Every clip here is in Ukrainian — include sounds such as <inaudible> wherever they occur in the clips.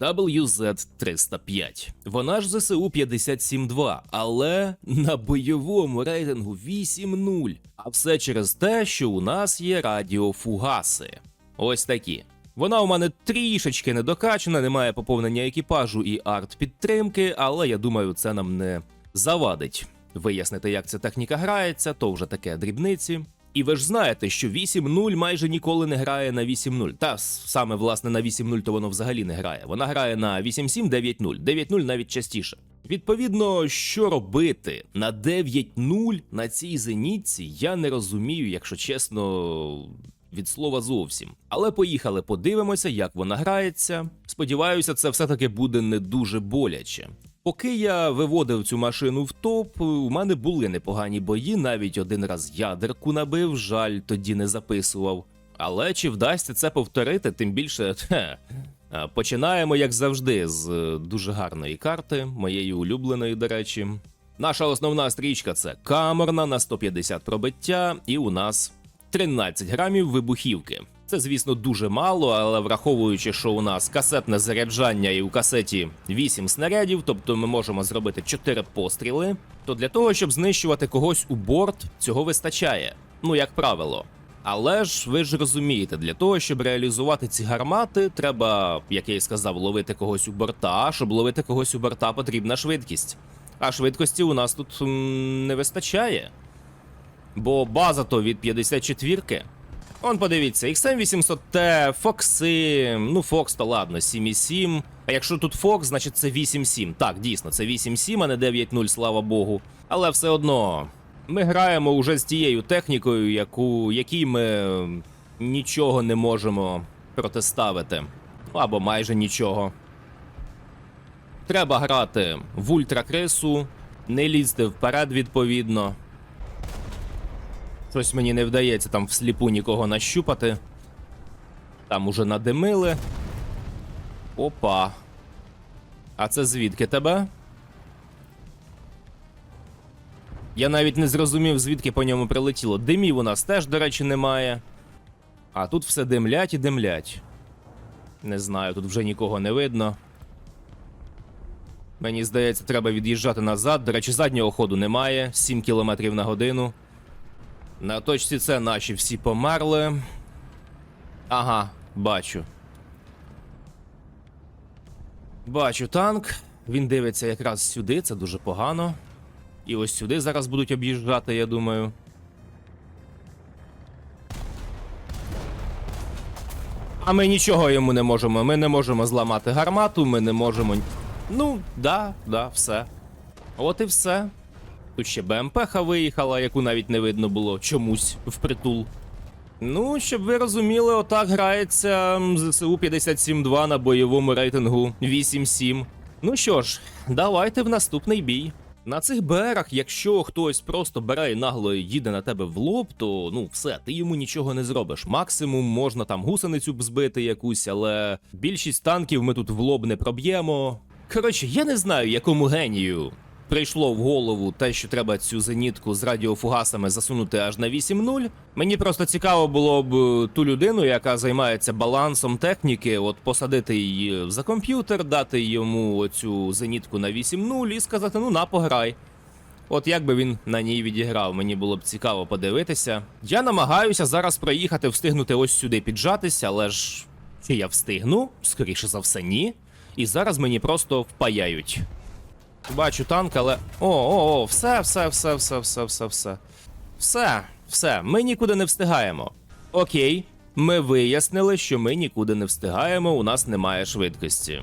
WZ-305. Вона ж ЗСУ 57-2, але на бойовому рейтингу 8-0. А все через те, що у нас є радіофугаси. Ось такі. Вона у мене трішечки недокачана, немає поповнення екіпажу і арт-підтримки, але я думаю, це нам не завадить. Вияснити, як ця техніка грається, то вже таке дрібниці. І ви ж знаєте, що 8-0 майже ніколи не грає на 8-0. Та саме власне на 8-0 то воно взагалі не грає. Вона грає на 8-7, 9-0. 9-0 навіть частіше. Відповідно, що робити на 9-0 на цій зенітці, я не розумію, якщо чесно, від слова зовсім. Але поїхали, подивимося, як вона грається. Сподіваюся, це все-таки буде не дуже боляче. Поки я виводив цю машину в топ, у мене були непогані бої, навіть один раз ядерку набив, жаль, тоді не записував. Але чи вдасться це повторити, тим більше. Хе, Починаємо, як завжди, з е, дуже гарної карти, моєї улюбленої, до речі. Наша основна стрічка це камерна на 150 пробиття, і у нас 13 грамів вибухівки. Це, звісно, дуже мало, але враховуючи, що у нас касетне заряджання і у касеті 8 снарядів, тобто ми можемо зробити 4 постріли, то для того, щоб знищувати когось у борт, цього вистачає. Ну, як правило. Але ж ви ж розумієте, для того, щоб реалізувати ці гармати, треба, як я і сказав, ловити когось у борта. А щоб ловити когось у борта, потрібна швидкість. А швидкості у нас тут м, не вистачає. Бо база то від 54-ки. Он подивіться, XM800T, Фокси, ну Фокс то ладно, 7,7. А якщо тут Фокс, значить це 8,7. Так, дійсно, це 8,7, а не 9,0, слава Богу. Але все одно, ми граємо уже з тією технікою, яку, якій ми нічого не можемо протиставити. Або майже нічого. Треба грати в ультракрису, не лізти вперед, відповідно. Щось мені не вдається там всліпу нікого нащупати. Там уже надимили. Опа. А це звідки тебе? Я навіть не зрозумів, звідки по ньому прилетіло. Димів у нас теж, до речі, немає. А тут все димлять і димлять. Не знаю, тут вже нікого не видно. Мені здається, треба від'їжджати назад. До речі, заднього ходу немає. 7 км на годину. На точці це наші всі померли. Ага, бачу. Бачу танк. Він дивиться якраз сюди, це дуже погано. І ось сюди зараз будуть об'їжджати, я думаю. А ми нічого йому не можемо. Ми не можемо зламати гармату, ми не можемо. Ну, да, да, все. От і все. Тут ще БМП-ха виїхала, яку навіть не видно було чомусь впритул. Ну, щоб ви розуміли, отак грається ЗСУ 57-2 на бойовому рейтингу 8-7. Ну що ж, давайте в наступний бій. На цих БРах, якщо хтось просто бере і нагло їде на тебе в лоб, то ну все, ти йому нічого не зробиш. Максимум можна там гусеницю б збити якусь, але більшість танків ми тут в лоб не проб'ємо. Коротше, я не знаю, якому генію прийшло в голову те, що треба цю зенітку з радіофугасами засунути аж на 8.0. Мені просто цікаво було б е, ту людину, яка займається балансом техніки, от посадити її за комп'ютер, дати йому цю зенітку на 8.0 і сказати: ну на пограй. От як би він на ній відіграв, мені було б цікаво подивитися. Я намагаюся зараз проїхати, встигнути ось сюди піджатися, але ж чи я встигну? Скоріше за все, ні. І зараз мені просто впаяють. Бачу танк, але. О, о, о, все, все, все, все, все, все, все. Все, все, ми нікуди не встигаємо. Окей, ми вияснили, що ми нікуди не встигаємо, у нас немає швидкості.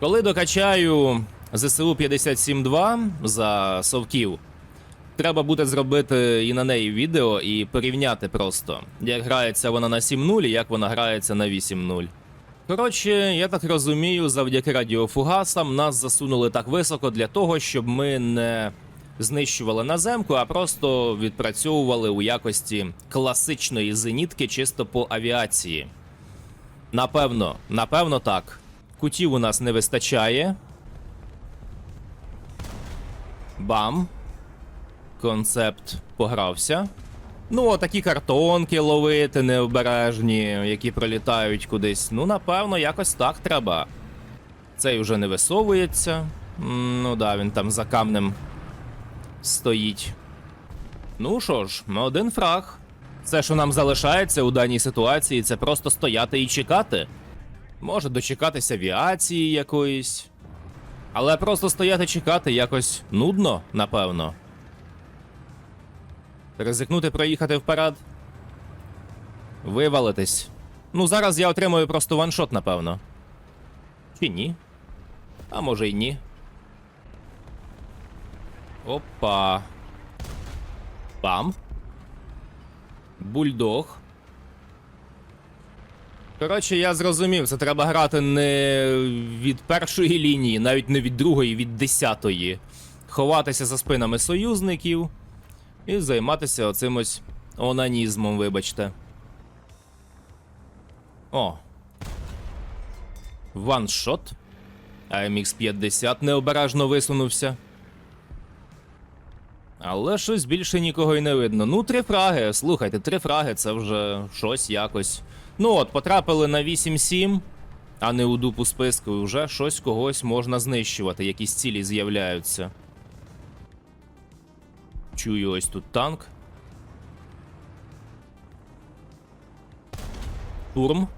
Коли докачаю ЗСУ 57.2 за совків, треба буде зробити і на неї відео і порівняти просто, як грається вона на 7.0 і як вона грається на 8.0. Коротше, я так розумію, завдяки радіофугасам нас засунули так високо для того, щоб ми не знищували наземку, а просто відпрацьовували у якості класичної зенітки чисто по авіації. Напевно, напевно так. Кутів у нас не вистачає. Бам. Концепт погрався. Ну, такі картонки ловити необережні, які пролітають кудись. Ну, напевно, якось так треба. Цей уже не висовується. Ну да, він там за камнем стоїть. Ну що ж, один фраг. Все, що нам залишається у даній ситуації, це просто стояти і чекати. Може дочекатися авіації якоїсь. Але просто стояти чекати якось нудно, напевно. Ризикнути проїхати вперед. Вивалитись. Ну, зараз я отримую просто ваншот, напевно. Чи ні? А може й ні. Опа. Пам. Бульдог. Коротше, я зрозумів, це треба грати не від першої лінії, навіть не від другої, від десятої. Ховатися за спинами союзників і займатися оцим ось онанізмом, вибачте. О. Ваншот. АМХ 50 необережно висунувся. Але щось більше нікого й не видно. Ну, три фраги. Слухайте, три фраги це вже щось якось. Ну от, потрапили на 8-7, а не у дупу списку, і вже щось когось можна знищувати, якісь цілі з'являються. Чую ось тут танк. Турм.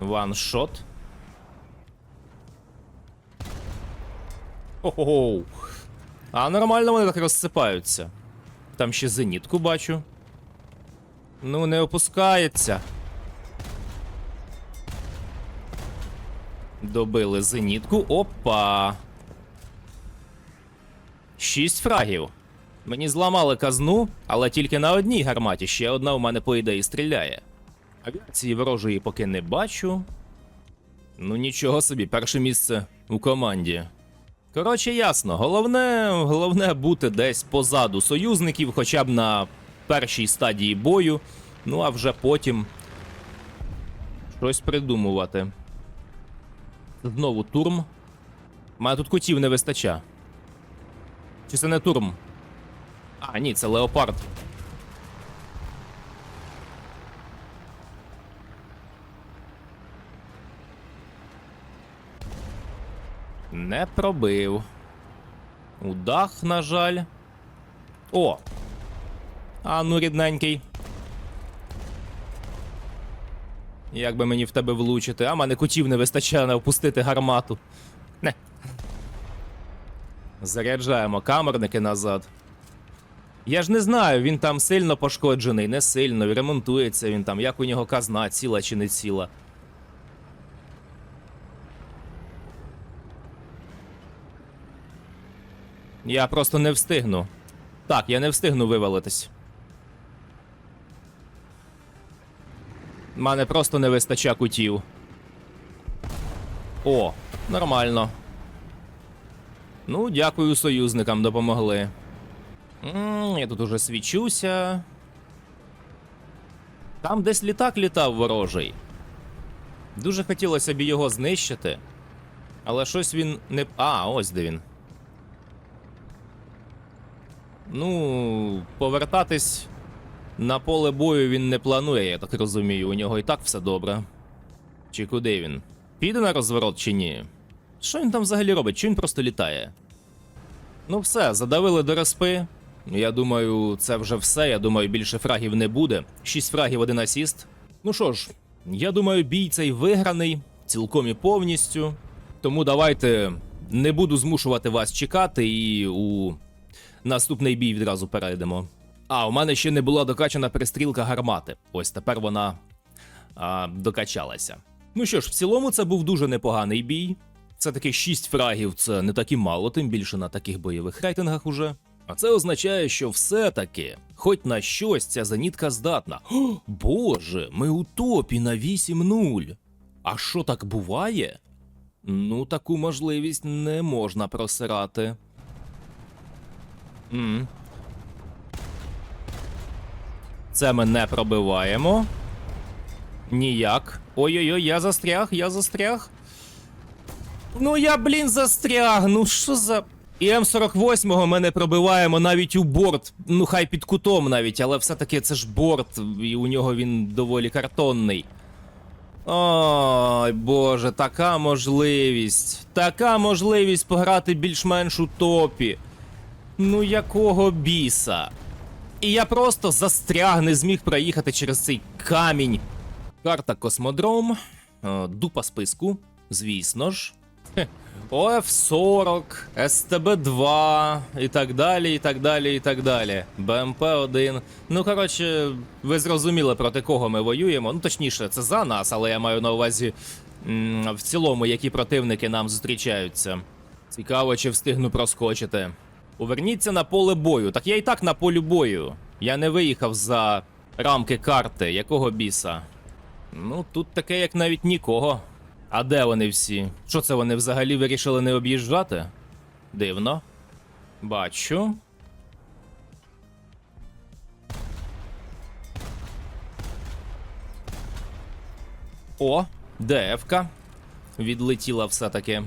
Ваншот. Хо-хо-хо. А нормально вони так розсипаються. Там ще зенітку бачу. Ну, не опускається. Добили зенітку. Опа. Шість фрагів. Мені зламали казну, але тільки на одній гарматі. Ще одна у мене, по ідеї, стріляє. Авіації ворожої поки не бачу. Ну нічого собі, перше місце у команді. Коротше, ясно, головне, головне бути десь позаду союзників, хоча б на першій стадії бою, ну а вже потім щось придумувати. Знову турм. У мене тут кутів не вистача. Чи це не турм? А, ні, це леопард. Не пробив. У дах, на жаль. О! А ну, рідненький. Як би мені в тебе влучити? А мене кутів не вистачає на впустити гармату. Не. Заряджаємо камерники назад. Я ж не знаю, він там сильно пошкоджений, не сильно, ремонтується він там, як у нього казна, ціла чи не ціла. Я просто не встигну. Так, я не встигну вивалитись. Мене просто не вистача кутів. О, нормально. Ну, дякую союзникам, допомогли. Я тут уже свічуся. Там десь літак літав ворожий. Дуже хотілося б його знищити. Але щось він не. А, ось де він. Ну, повертатись на поле бою він не планує, я так розумію. У нього і так все добре. Чи куди він? Піде на розворот чи ні? Що він там взагалі робить? Чи він просто літає? Ну, все, задавили до респи. Я думаю, це вже все. Я думаю, більше фрагів не буде. Шість фрагів, один асіст. Ну що ж, я думаю, бій цей виграний цілком і повністю. Тому давайте не буду змушувати вас чекати і у наступний бій відразу перейдемо. А, у мене ще не була докачана перестрілка гармати. Ось тепер вона а, докачалася. Ну що ж, в цілому це був дуже непоганий бій. Це таки 6 фрагів, це не так і мало, тим більше на таких бойових рейтингах уже. А це означає, що все-таки, хоч на щось ця зенітка здатна. О, Боже, ми у топі на 8-0. А що так буває? Ну, таку можливість не можна просирати. М. Це ми не пробиваємо. Ніяк. Ой-ой-ой, я застряг, я застряг. Ну я, блін, застряг. Ну що за. І М48 ми не пробиваємо навіть у борт. Ну, хай під кутом навіть, але все-таки це ж борт, і у нього він доволі картонний. Ой, боже, така можливість. Така можливість пограти більш-менш у топі. Ну якого біса? І я просто застряг, не зміг проїхати через цей камінь. Карта Космодром, е, дупа списку, звісно ж. Хе, ОФ-40, СТБ-2 і так далі, і так далі, і так далі. БМП-1. Ну, коротше, ви зрозуміли, проти кого ми воюємо. Ну, точніше, це за нас, але я маю на увазі в цілому, які противники нам зустрічаються. Цікаво, чи встигну проскочити. Поверніться на поле бою. Так я і так на полі бою. Я не виїхав за рамки карти. Якого біса? Ну, тут таке, як навіть нікого. А де вони всі? Що це вони взагалі вирішили не об'їжджати? Дивно. Бачу. О, ДФ-ка. Відлетіла все-таки.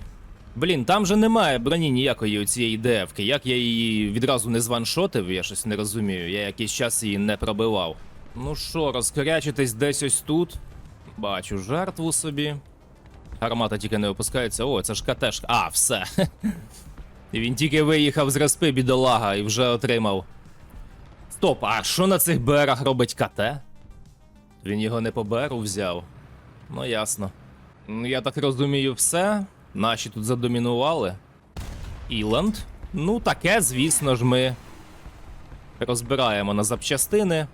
Блін, там же немає броні ніякої цієї ДФ-ки. Як я її відразу не званшотив, я щось не розумію. Я якийсь час її не пробивав. Ну що, розкорячитись десь ось тут. Бачу жертву собі. Гармата тільки не опускається. О, це ж КТшка. А, все. <laughs> Він тільки виїхав з респи бідолага і вже отримав. Стоп, а що на цих БРах робить КТ? Він його не по БРу взяв. Ну, ясно. Ну, Я так розумію, все. Наші тут задомінували. Іланд. Ну, таке, звісно ж, ми розбираємо на запчастини.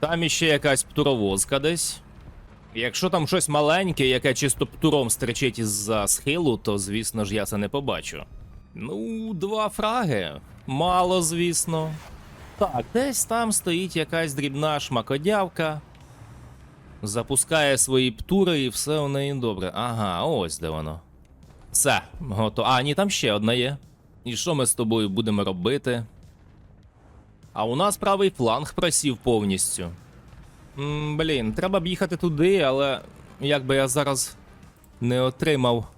Там іще якась птуровозка десь. Якщо там щось маленьке, яке чисто птуром стричить із-за схилу, то звісно ж я це не побачу. Ну, два фраги. Мало, звісно. Так, десь там стоїть якась дрібна шмакодявка. Запускає свої птури і все у неї добре. Ага, ось де воно. Все, готово. А, ні, там ще одна є. І що ми з тобою будемо робити? А у нас правий фланг просів повністю. Блін, треба б їхати туди, але як би я зараз не отримав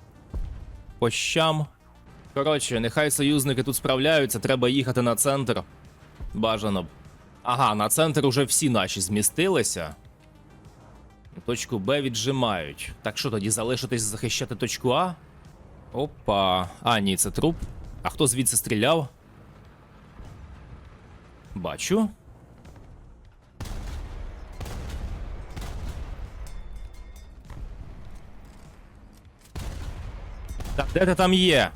по. Коротше, нехай союзники тут справляються, треба їхати на центр. Бажано б. Ага, на центр уже всі наші змістилися. Точку Б віджимають. Так що тоді залишитись захищати точку А? Опа. А, ні, це труп. А хто звідси стріляв? Бачу. Так, де ти там є?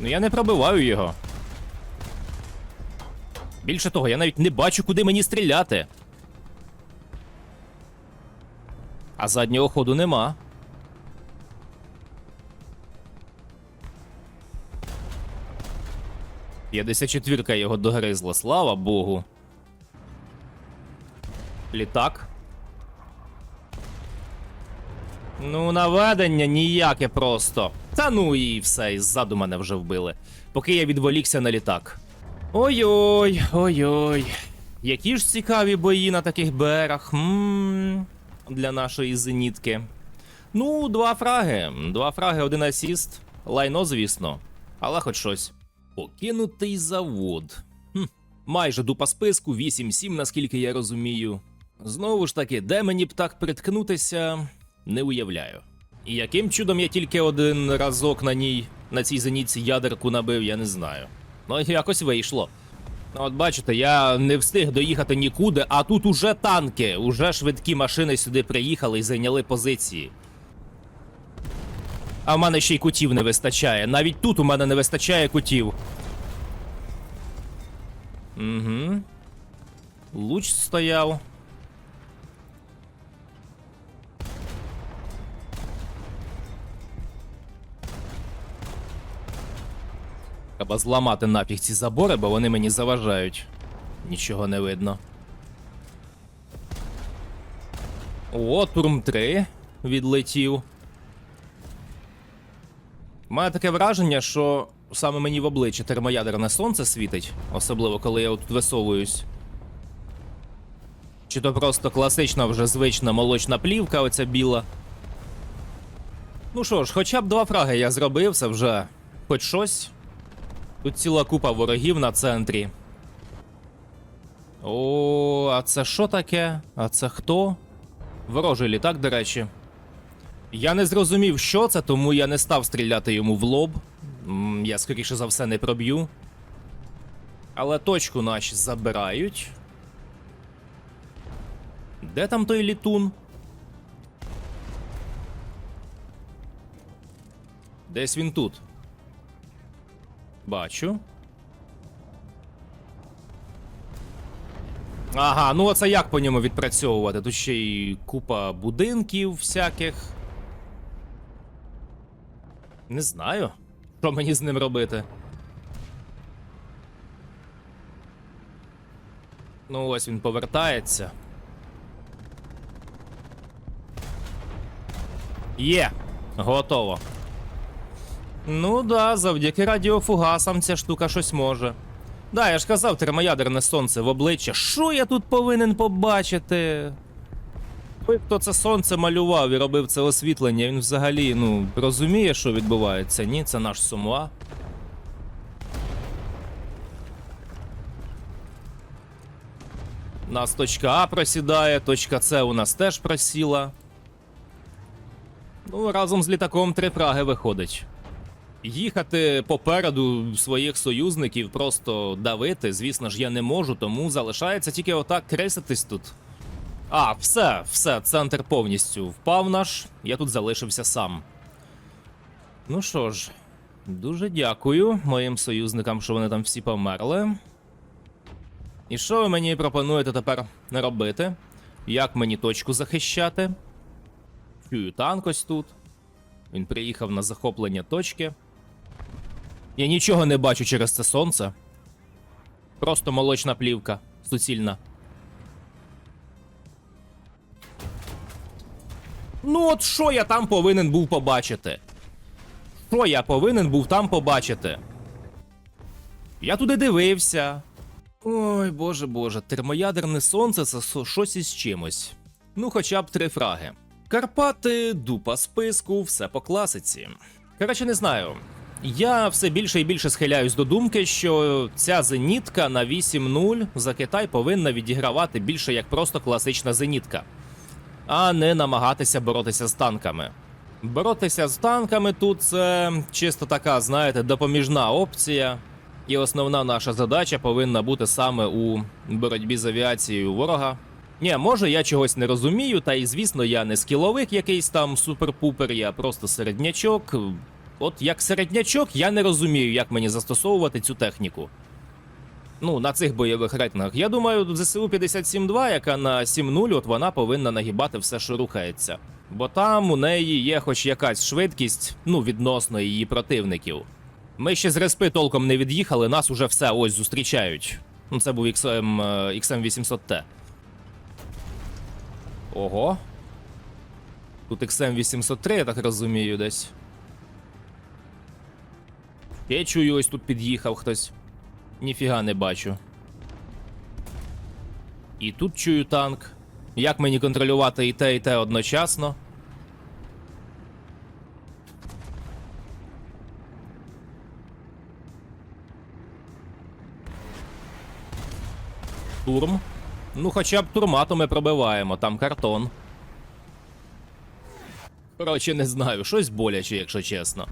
Ну я не пробиваю його. Більше того, я навіть не бачу, куди мені стріляти. А заднього ходу нема. П'ятдесят четвірка його догризла, слава Богу. Літак. Ну, наведення ніяке просто. Та ну і все, і ззаду мене вже вбили. Поки я відволікся на літак. Ой-ой, ой-ой. Які ж цікаві бої на таких берах. Для нашої зенітки. Ну, два фраги. Два фраги, один асіст. Лайно, звісно. Але хоч щось. Покинутий завод. Хм, майже дупа списку, 8-7, наскільки я розумію. Знову ж таки, де мені б так приткнутися, не уявляю. І яким чудом я тільки один разок на ній, на цій зенітці ядерку набив, я не знаю. Ну, якось вийшло. Ну, От бачите, я не встиг доїхати нікуди, а тут уже танки, уже швидкі машини сюди приїхали і зайняли позиції. А в мене ще й кутів не вистачає. Навіть тут у мене не вистачає кутів. Угу. Луч стояв. Треба зламати нафіг ці забори, бо вони мені заважають. Нічого не видно. О, турм 3 відлетів. Мене таке враження, що саме мені в обличчя термоядерне сонце світить, особливо коли я тут висовуюсь. Чи то просто класична вже звична молочна плівка, оця біла. Ну що ж, хоча б два фраги я зробив, це вже хоч щось. Тут ціла купа ворогів на центрі. О, а це що таке? А це хто? Ворожий літак, до речі. Я не зрозумів, що це, тому я не став стріляти йому в лоб. Я, скоріше за все, не проб'ю. Але точку наші забирають. Де там той літун? Десь він тут. Бачу. Ага, ну оце як по ньому відпрацьовувати? Тут ще й купа будинків всяких. Не знаю, що мені з ним робити. Ну, ось він повертається. Є, готово. Ну да, завдяки радіофугасам ця штука щось може. Да, я ж казав, термоядерне сонце в обличчя. Що я тут повинен побачити? Той, хто це сонце малював і робив це освітлення, він взагалі, ну, розуміє, що відбувається? Ні, це наш сумуа. У нас точка А просідає, точка С у нас теж просіла. Ну, разом з літаком три праги виходить. Їхати попереду своїх союзників, просто давити, звісно ж, я не можу, тому залишається тільки отак креситись тут. А, все, все, центр повністю впав наш, я тут залишився сам. Ну що ж, дуже дякую моїм союзникам, що вони там всі померли. І що ви мені пропонуєте тепер робити? Як мені точку захищати? Чую танк ось тут. Він приїхав на захоплення точки. Я нічого не бачу через це сонце. Просто молочна плівка. Суцільна. Ну, от що я там повинен був побачити? Що я повинен був там побачити? Я туди дивився. Ой, боже боже, термоядерне сонце це щось із чимось. Ну, хоча б три фраги. Карпати, дупа списку, все по класиці. Коротше, не знаю. Я все більше і більше схиляюсь до думки, що ця зенітка на 8-0 за Китай повинна відігравати більше як просто класична зенітка, а не намагатися боротися з танками. Боротися з танками тут це чисто така, знаєте, допоміжна опція. І основна наша задача повинна бути саме у боротьбі з авіацією ворога. Ні, може я чогось не розумію, та і звісно, я не скіловик якийсь там супер-пупер, я просто середнячок. От як середнячок, я не розумію, як мені застосовувати цю техніку. Ну, на цих бойових рейтингах. Я думаю, ЗСУ 57-2, яка на 7-0, от вона повинна нагибати все, що рухається. Бо там у неї є хоч якась швидкість, ну, відносно її противників. Ми ще з респи толком не від'їхали, нас уже все ось зустрічають. Ну, це був XM, е, XM800T. Ого. Тут XM803, я так розумію, десь. Я чую, ось тут під'їхав хтось. Ніфіга не бачу. І тут чую танк. Як мені контролювати і те, і те одночасно? Турм. Ну, хоча б турмату ми пробиваємо, там картон. Коротше, не знаю, щось боляче, якщо чесно.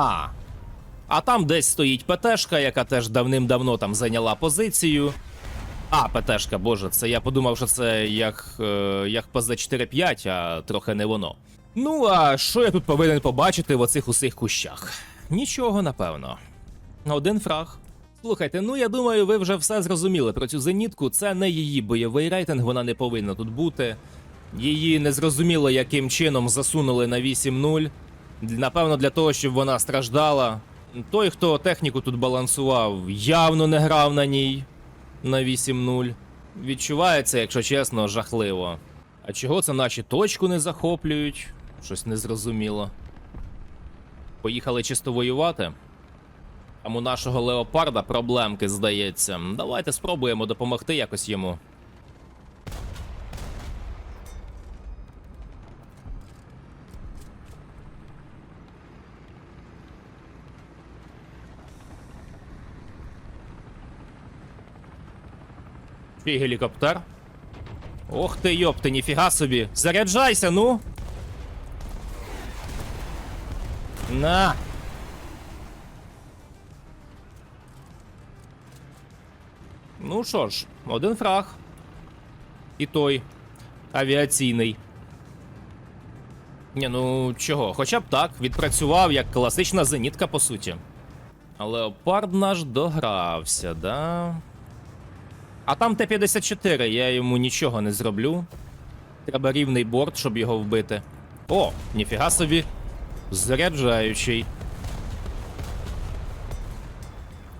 А. А там десь стоїть ПТшка, яка теж давним-давно там зайняла позицію. А, ПТшка, боже, це я подумав, що це як, е, як ПЗ-4-5, а трохи не воно. Ну, а що я тут повинен побачити в оцих усіх кущах? Нічого, напевно. Один фраг. Слухайте, ну я думаю, ви вже все зрозуміли про цю зенітку. Це не її бойовий рейтинг, вона не повинна тут бути. Її незрозуміло яким чином засунули на 8-0. Напевно, для того, щоб вона страждала. Той, хто техніку тут балансував, явно не грав на ній на 8-0. Відчувається, якщо чесно, жахливо. А чого це наші точку не захоплюють? Щось незрозуміло. Поїхали чисто воювати. Там у нашого леопарда проблемки, здається. Давайте спробуємо допомогти якось йому. І гелікоптер. Ох ти йопти, ніфіга собі. Заряджайся, ну. На. Ну що ж, один фраг. І той. Авіаційний. Ні, ну чого, хоча б так, відпрацював як класична зенітка, по суті. Леопард наш догрався, да? А там Т-54, я йому нічого не зроблю. Треба рівний борт, щоб його вбити. О, ніфіга собі. Заряджаючий.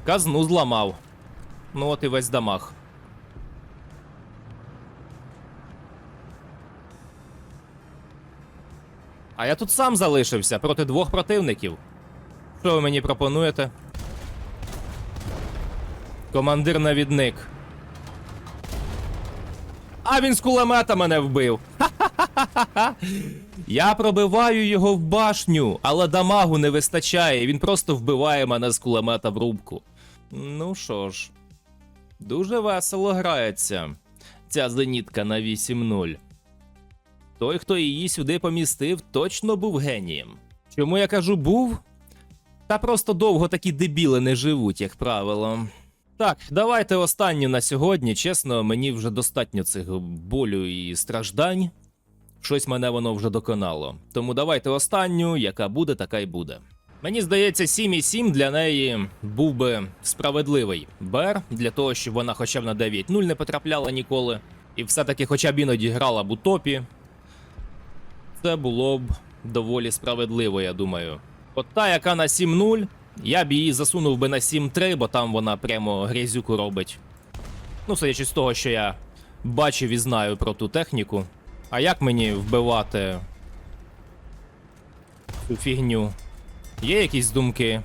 Казну зламав. Ну от і весь дамаг. А я тут сам залишився проти двох противників. Що ви мені пропонуєте? Командир-навідник. А він з кулемета мене вбив. Ха-ха-ха-ха-ха. <laughs> Я пробиваю його в башню, але дамагу не вистачає. Він просто вбиває мене з кулемета в рубку. Ну що ж, дуже весело грається ця зенітка на 8-0. Той, хто її сюди помістив, точно був генієм. Чому я кажу був? Та просто довго такі дебіли не живуть, як правило. Так, давайте останню на сьогодні. Чесно, мені вже достатньо цих болю і страждань. Щось мене воно вже доконало. Тому давайте останню, яка буде, така й буде. Мені здається, 7,7 для неї був би справедливий Бер для того, щоб вона хоча б на 9-0 не потрапляла ніколи. І все-таки хоча б іноді грала б у топі. Це було б доволі справедливо, я думаю. От та, яка на 7-0, я б її засунув би на 7-3, бо там вона прямо грязюку робить. Ну, судячи з того, що я бачив і знаю про ту техніку. А як мені вбивати цю фігню? Є якісь думки?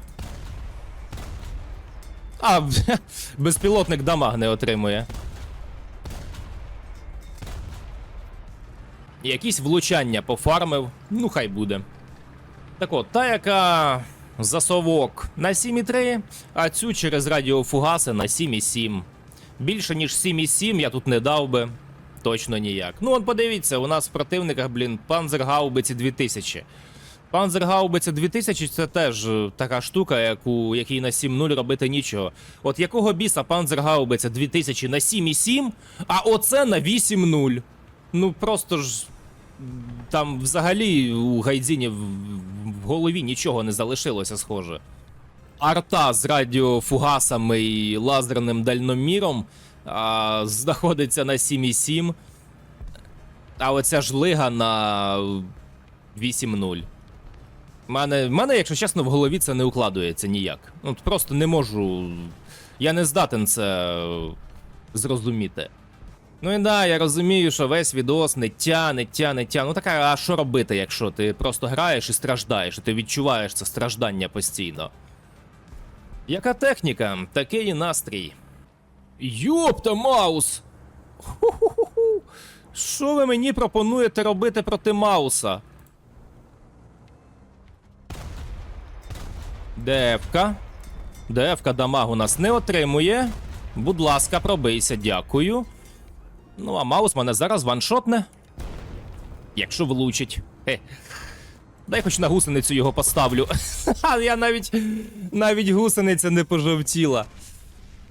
А, <laughs> безпілотник дамаг не отримує. Якісь влучання пофармив, ну хай буде. Так от, та, яка засовок на 7,3, а цю через радіофугаси на 7,7. Більше ніж 7,7 я тут не дав би. Точно ніяк. Ну, от подивіться, у нас в противниках, блін, Панзергаубиці 2000. Панзергаубиця 2000 це теж е, така штука, яку, якій на 7.0 робити нічого. От якого біса Панзергаубиця 2000 на 7,7, а оце на 8.0. Ну просто ж. Там взагалі у Гайдзіні в, в голові нічого не залишилося схоже. Арта з радіофугасами і лазерним дальноміром а, знаходиться на 7,7. А оця ж лига на 8.0. Мене, мене, якщо чесно, в голові це не укладується ніяк. Ну, просто не можу. Я не здатен це зрозуміти. Ну і да, я розумію, що весь відос не тя, не тя. Ну така, а що робити, якщо ти просто граєш і страждаєш, і ти відчуваєш це страждання постійно. Яка техніка, такий і настрій. Йопта, Маус! Що ви мені пропонуєте робити проти Мауса? ДФК. ДФК дамаг у нас не отримує. Будь ласка, пробийся, дякую. Ну, а Маус мене зараз ваншотне. Якщо влучить. Хе. Дай хоч на гусеницю його поставлю. <laughs> А Я навіть навіть гусениця не пожовтіла.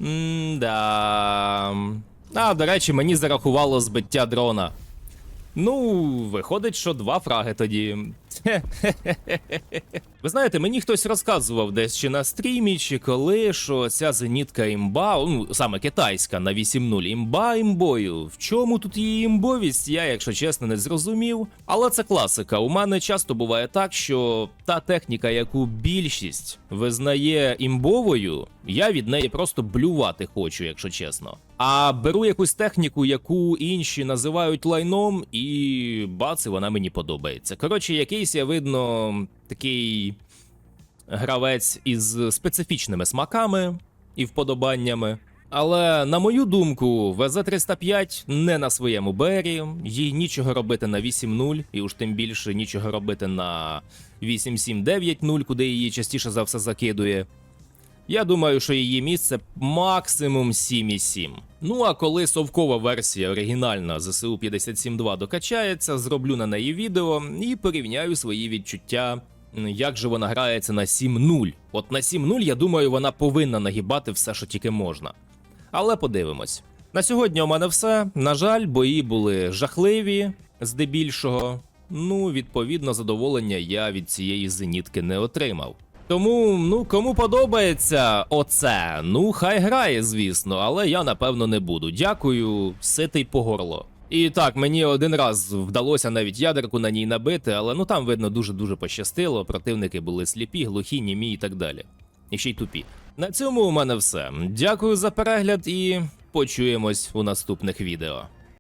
М-да. А, до речі, мені зарахувало збиття дрона. Ну, виходить, що два фраги тоді. <laughs> Ви знаєте, мені хтось розказував десь чи на стрімі, чи коли, що ця зенітка імба, ну саме китайська на 8.0, імба імбою. В чому тут її імбовість, я, якщо чесно, не зрозумів. Але це класика. У мене часто буває так, що та техніка, яку більшість визнає імбовою, я від неї просто блювати хочу, якщо чесно. А беру якусь техніку, яку інші називають лайном, і бац, вона мені подобається. Коротше, якийсь я видно такий гравець із специфічними смаками і вподобаннями. Але на мою думку, ВЗ-305 не на своєму бері, їй нічого робити на 8.0, і уж тим більше нічого робити на 8.7.9.0, куди її частіше за все закидує. Я думаю, що її місце максимум 7,7. Ну а коли совкова версія оригінальна ЗСУ 57.2 докачається, зроблю на неї відео і порівняю свої відчуття, як же вона грається на 7.0. От на 7.0, я думаю, вона повинна нагибати все, що тільки можна. Але подивимось. На сьогодні у мене все. На жаль, бої були жахливі, здебільшого. Ну, відповідно, задоволення я від цієї зенітки не отримав. Тому, ну, кому подобається оце, ну хай грає, звісно, але я напевно не буду. Дякую, ситий по горло. І так, мені один раз вдалося навіть ядерку на ній набити, але ну там видно дуже-дуже пощастило. Противники були сліпі, глухі, німі і так далі. І ще й тупі. На цьому у мене все. Дякую за перегляд і почуємось у наступних відео.